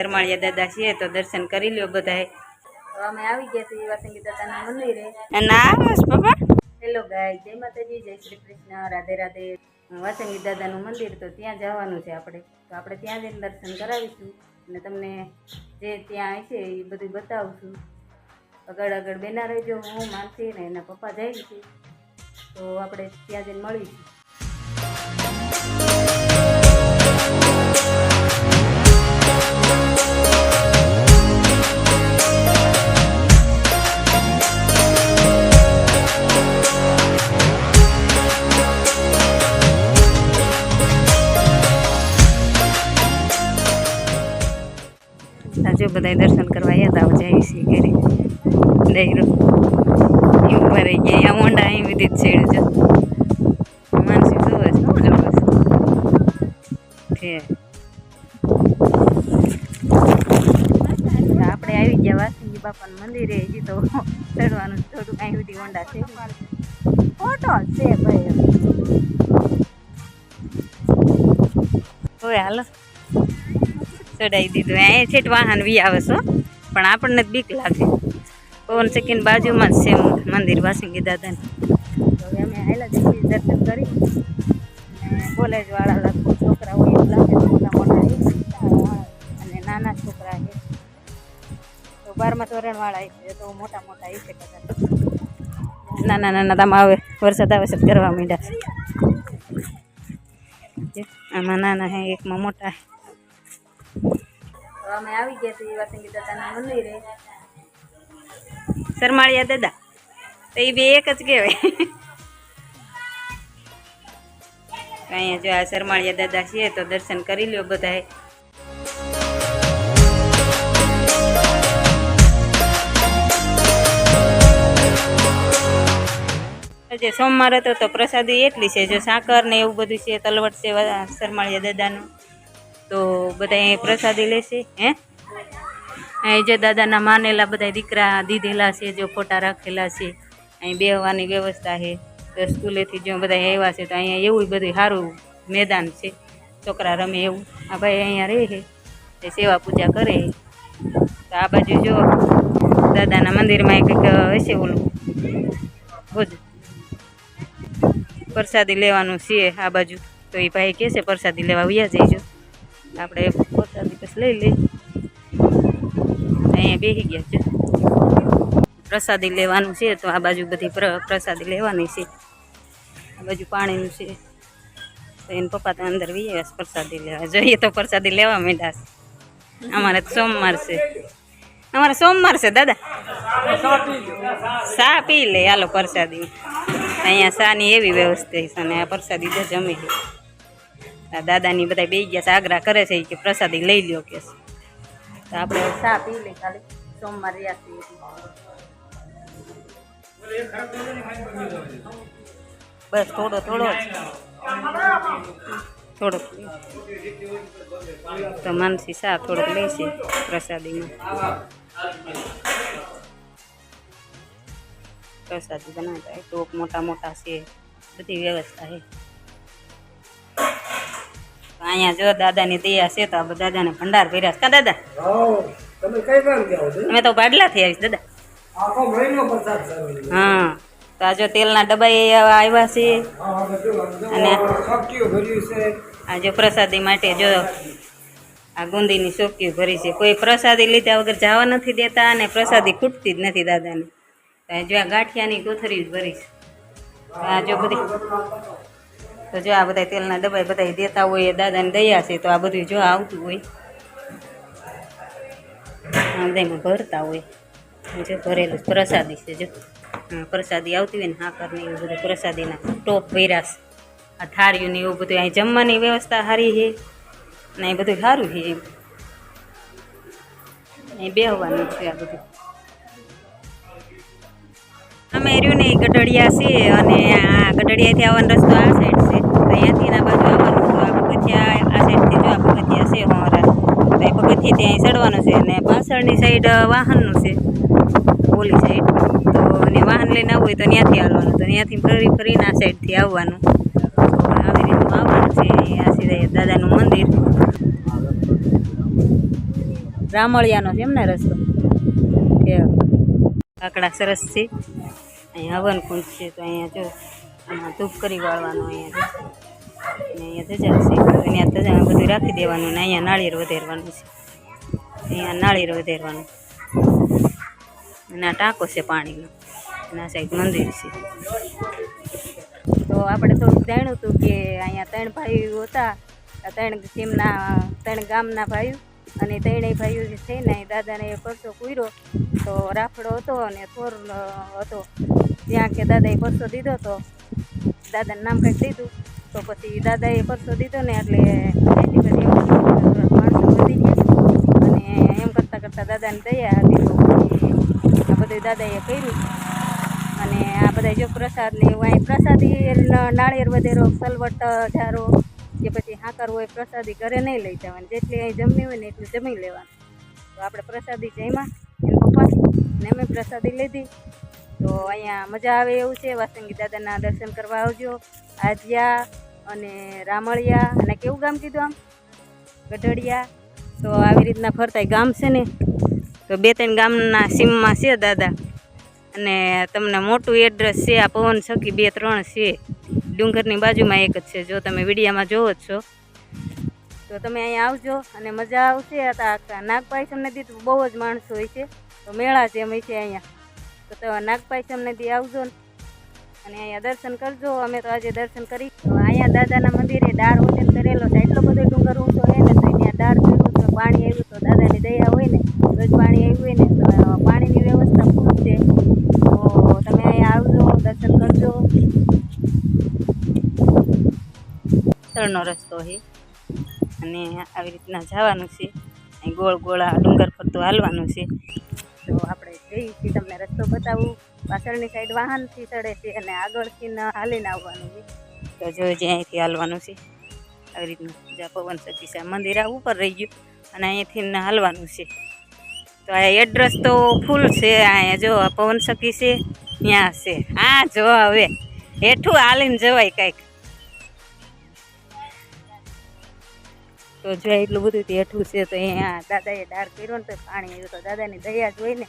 ધર્માળિયા દાદા છીએ તો દર્શન કરી લ્યો બધાએ. તો અમે આવી ગયા છીએ વાસંગી દાદાના મંદિરે. ના બસ હેલો ગાય જય માતાજી જય શ્રી કૃષ્ણ રાધે રાધે. વાસંગી દાદાનું મંદિર તો ત્યાં જવાનું છે આપણે. તો આપણે ત્યાં જઈને દર્શન કરાવીશું અને તમને જે ત્યાં હશે એ બધું બતાવશું. આગળ આગળ બેના રહેજો હું માનસી ને એના પપ્પા જાય છે. તો આપણે ત્યાં જઈને મળીશું. બધા દર્શન કરવા આવ્યા હતા જાય છે ઘરે. ડૈરો એવું ભરાઈ ગયા. અહીંયા મોંડા અહીં બધી છેડ જો માનસી જોવે છે, હું, જોવે છે. આપણે આવી ગયા વાસંગી બાપાનું મંદિરે. હજી તો ચડવાનું થોડું. અહીં સુધી મોંડા છે. ફોટો છે, ભાઈ. હવે હાલો. ચડાવી દીધું. અહીંયા છેટ વાહન વી આવે છો, પણ આપણને બીક લાગે. પવન ચકીની બાજુમાં જ છે મંદિર વાસંગી દાદાને. હવે અમે આવેલા જઈએ દર્શન કરી કોલેજવાળા લગભગ છોકરા હોય એવું લાગે મોટા મોટા અને નાના છોકરા છે. તો બારમા ધોરણવાળા છે, તો મોટા મોટા છે કદાચ નાના નાના તમે આવે વરસાદ આવે છે કરવા માંડ્યા છે. આમાં નાના હે એકમાં મોટા અમે આવી ગયા છીએ વાસંગી દાદાના મંદિરે. શરમાળિયા દાદા. તો એ બે એક જ કહેવાય. અહીંયા જો આ શરમાળિયા દાદા છે, તો દર્શન કરી લ્યો બધાએ. જે સોમવાર હતો તો પ્રસાદી એટલી છે, જો સાકર ને એવું બધું છે, તલવટ છે શરમાળિયા દાદાનું. તો બધા પ્રસાદી લેશે હે? અહીં જે દાદાના માનેલા બધા દીકરા દીધેલા છે, જો ફોટા રાખેલા છે, અહીં બેહવાની વ્યવસ્થા છે. તો સ્કૂલેથી જો બધા આવ્યા છે, તો અહીંયા એવું બધું સારું મેદાન છે. છોકરા રમે એવું. આ ભાઈ અહીંયા રહે છે, તે સેવા પૂજા કરે તો આ બાજુ જો દાદાના મંદિરમાં કંઈક હશે ઓલું? ભોજ. પ્રસાદી લેવાનું છે આ બાજુ. તો એ ભાઈ કહે પ્રસાદી લેવા વ્યા જઈજો. આપણે પોતા દિવસ લઈ લઈ અહીંયા બેસી ગયા છે. પ્રસાદી લેવાનું છે તો આ બાજુ બધી પ્ર- પ્રસાદી લેવાની છે. આ બાજુ પાણીનું છે. તો એને પપ્પા તો અંદર વીએ પ્રસાદી લેવા. જોઈએ તો પ્રસાદી લેવા માંડ્યા છે. અમારે સોમવાર છે. અમારે સોમવાર છે, દાદા. સા પી લે, હાલો પ્રસાદી. અહીંયા સાની એવી વ્યવસ્થા છે અને આ પ્રસાદી તો જમી લે. દાદાની બધા બે ગયા છે આગ્રહ કરે છે કે પ્રસાદી લઈ લ્યો કે છે. તો આપણે સા પી લે ખાલી, સોમવાર રહ્યા છીએ. બસ થોડો થોડો જ. થોડોક તો માનસી સા થોડોક લેશે પ્રસાદીમાં. પ્રસાદી બનાવતા હોય, ટોપ મોટા મોટા છે, બધી વ્યવસ્થા છે. અહીંયા જો દાદાની દયા છે તો આ દાદાને ભંડાર ભર્યા છે. કા દાદા? તમે કઈ અમે તો પાડલાથી આવીશ દાદા. આખો મહિનો પ્રસાદ હા તો આ જો તેલના ડબ્બા એ આવ્યા છે. અને- આ જો પ્રસાદી માટે જો આ ગુંદીની ચોકીઓ ભરી છે. કોઈ પ્રસાદી લીધા વગર જવા નથી દેતા અને પ્રસાદી ખૂટતી જ નથી દાદાને. જો આ ગાંઠિયાની કોથરી જ ભરી છે. આ જો બધી તો જો આ બધા તેલના ડબ્બા બધા દેતા હોય એ દાદાને દયા છે, તો આ બધું જો આવતું હોય. બધામાં ભરતા હોય. જો ભરેલું પ્રસાદી છે જો. પ્રસાદી આવતી હોય ને હાકર ને એવું બધું પ્રસાદીના ટોપ ભર્યા છે. આ થાળીઓ ને એવું બધું અહીં જમવાની વ્યવસ્થા સારી છે. ને એ બધું સારું છે એમ. અહીં બેહવાનું છે આ બધું. અમે રહ્યું ને ગઢડિયા છે અને આ ગઢડિયાથી આવવાનો રસ્તો આ છે તો અહીંયાથી ના બાજુ આવવાનું તો આ પગથિયા આ સાઈડથી જો આ પગથિયા છે હોરા તો એ પગથિયે ત્યાં ચડવાનું છે અને પાછળની સાઈડ વાહનનું છે. ઓલી સાઈડ તો અને વાહન લઈને આવવું હોય તો ત્યાંથી આવવાનું. તો ત્યાંથી ફરી, ફરીને આ સાઈડથી આવવાનું. આવી રીતનું આવવાનું છે, આ સિવાય દાદાનું મંદિર. રામળિયાનો છે એમ ને રસ્તો? કાકડા સરસ છે. અહીંયા હવન કુંજ છે, તો અહીંયા જો આમાં ધૂપ કરી વાળવાનું અહીંયા અહીંયા ધજા છે. અહીંયા ધજા બધું રાખી દેવાનું ને અહીંયા નાળિયેર વધેરવાનું છે. અહીંયા નાળિયેર વધેરવાનું અને આ ટાંકો છે પાણીનો. અને આ સાઈડ મંદિર છે. તો આપણે થોડુંક જાણ્યું હતું કે અહીંયા ત્રણ ભાઈઓ હતા. ત્રણ સીમના ત્રણ ગામના ભાઈઓ. અને ત્રણેય ભાઈઓ જે છે ને દાદાને પરસો કૂર્યો તો રાફડો હતો અને થોર હતો. ત્યાં કે દાદાએ પરસો દીધો તો દાદાનું નામ કંઈક દીધું તો પછી દાદાએ પરસો દીધો ને એટલે અને એમ કરતાં કરતાં દાદાને દયા હતી આ બધું દાદાએ કર્યું. અને આ બધા જો પ્રસાદ ને એવું અહીં પ્રસાદી નાળિયેર વધેરો, સલવટ જારો કે પછી હાકર હોય પ્રસાદી ઘરે નહીં લઈ જવાની. જેટલી અહીં જમવી હોય ને એટલું જમી લેવાનું. તો આપણે પ્રસાદી જમ્યા. એના પપ્પા ને અમે પ્રસાદી લીધી. તો અહીંયા મજા આવે એવું છે. વાસંગી દાદાના દર્શન કરવા આવજો. આજિયા. અને રામળિયા અને કેવું ગામ કીધું આમ? ગઢડિયા. તો આવી રીતના ફરતા ગામ છે ને, તો બે ત્રણ ગામના સીમમાં છે દાદા. અને તમને મોટું એડ્રેસ છે, આ પવન સખી બે ત્રણ છે. ડુંગરની બાજુમાં એક જ છે, જો તમે વિડીયામાં જોવો છો. તો તમે અહીંયા આવજો અને મજા આવશે. નાગપાઈ તમને દીધું બહુ જ માણસો હોય છે. તો મેળા જેમ હોય છે અહીંયા. તો નાગપાઈ તમને દી આવજો ને. અને અહીંયા દર્શન કરજો. અમે તો આજે દર્શન કરી અહીંયા દાદાના મંદિરે દાર વચન કરેલો છે. એટલો બધો ડુંગર ઊંચો હોય ને તો અહીંયા દાર કર્યું તો પાણી આવ્યું તો દાદાની દયા હોય ને તો પાણી આવ્યું હોય ને તો પાણીની વ્યવસ્થા ખૂબ છે. તો તમે અહીંયા આવજો, દર્શન કરજો. તળનો રસ્તો છે. અને આવી રીતના જવાનું છે. અહીં ગોળ ગોળા ડુંગર ફરતું હાલવાનું છે. તો આપણે જઈએ છીએ તમને રસ્તો બતાવું. પાછળની સાઈડ વાહનથી ચડે છે અને આગળથી હાલીને આવવાનું છે. તો જો જે હાલવાનું છે. આવી રીતનું જ્યાં પવન સતી મંદિર આ ઉપર રહી ગયું અને અહીંયાથી હાલવાનું છે. તો આ એડ્રેસ તો ફૂલ છે. અહીંયા જો પવન સખી છે, ત્યાં છે. હા, જો હવે. હેઠું હાલીને જવાય કાંઈક. તો જો એટલું બધું હેઠું છે તો અહીંયા દાદાએ ડાર કર્યો ને તો પાણી આવ્યું. તો દાદાની દયા જોઈને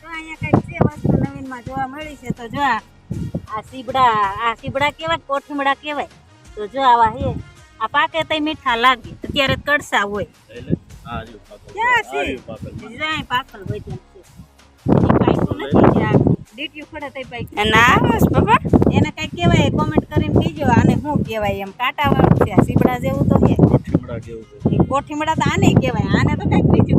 તો અહીંયા કંઈક છે વસ્તુ નવીનમાં જોવા મળી છે તો જો આ સીબડા આ સીબડા કહેવાય કે કોઠીમડા કહેવાય. તો જો આવા હે. આ પાકે તઈ મીઠા લાગે. અત્યારે કડસા હોય. ના બસ બાબા એને કઈ કહેવાય કોમેન્ટ કરીને કહેજો આને શું કહેવાય એમ. કાંટા વાળું છે આ સીબડા જેવું તો છે? કોઠીમડા તો આને કહેવાય. આને તો કંઈક બીજું